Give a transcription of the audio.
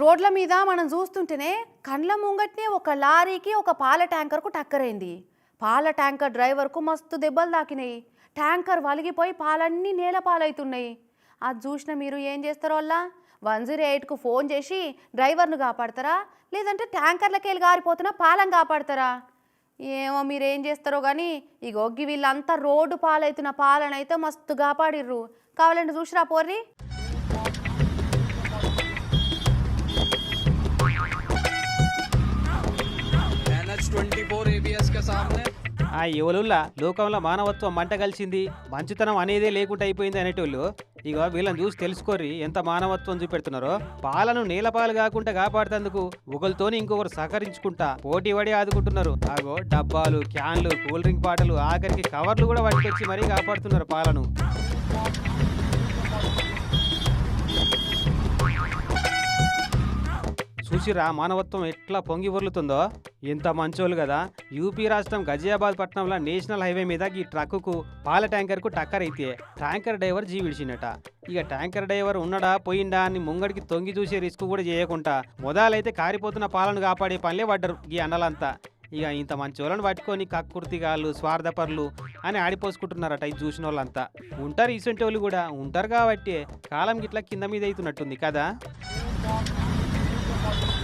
రోడ్ల మీద మనం చూస్తుంటేనే కండ్ల ముంగట్నే ఒక లారీకి ఒక పాల ట్యాంకర్కు టక్కరైంది. పాల ట్యాంకర్ డ్రైవర్కు మస్తు దెబ్బలు తాకినాయి. ట్యాంకర్ వలిగిపోయి పాలన్నీ నేల పాలవుతున్నాయి అది చూసిన మీరు ఏం చేస్తారో అలా వన్ జీరో ఎయిట్కు ఫోన్ చేసి డ్రైవర్ను కాపాడతారా? లేదంటే ట్యాంకర్లకి వెళ్ళి గారిపోతున్న పాలను కాపాడతారా? ఏమో మీరు ఏం చేస్తారో కానీ ఇగో గి వీళ్ళంతా రోడ్డు పాలవుతున్న పాలనైతే మస్తు కాపాడిర్రు. కావాలంటే చూసిరా పోర్రి. ఆ యువలుల్లా లోకంలో మానవత్వం మంట కలిసింది మంచితనం అనేదే లేకుండా అయిపోయింది అనేటోళ్ళు ఇక వీళ్ళని చూసి తెలుసుకోరి ఎంత మానవత్వం చూపెడుతున్నారో. పాలను నీలపాలు కాకుండా కాపాడుతందుకు ఒకరితోని ఇంకొకరు సహకరించుకుంటా పోటీ పడి ఆదుకుంటున్నారు. అగో డబ్బాలు క్యాన్లు కూల్ డ్రింక్ బాటలు ఆఖరికి కవర్లు కూడా పట్టుకొచ్చి మరీ కాపాడుతున్నారు పాలను. చూసిరా మానవత్వం ఎట్లా పొంగి పొర్లుతుందో? ఎంత మంచోళ్ళు కదా. యూపీ రాష్ట్రం గజియాబాద్ పట్టణంలో నేషనల్ హైవే మీద ఈ ట్రక్కుకు పాల ట్యాంకర్కు టక్కర్ అయితే ట్యాంకర్ డ్రైవర్ జీవిడిచినట ఇక ట్యాంకర్ డ్రైవర్ ఉన్నడా పోయిండా అని ముంగడికి తొంగి చూసే రిస్క్ కూడా చేయకుండా మొదలైతే కారిపోతున్న పాలను కాపాడే పనులే పడ్డరు ఈ అన్నలంతా. ఇక ఇంత మంచోళ్ళని పట్టుకొని కక్కుర్తిగాళ్ళు స్వార్థపరులు అని ఆడిపోసుకుంటున్నారట ఇది చూసిన వాళ్ళంతా ఉంటారు ఇసొంటి వాళ్ళు కూడా. ఉంటారు కాబట్టి కాలం గిట్లా కింద మీద అవుతున్నట్టుంది కదా. Thank you.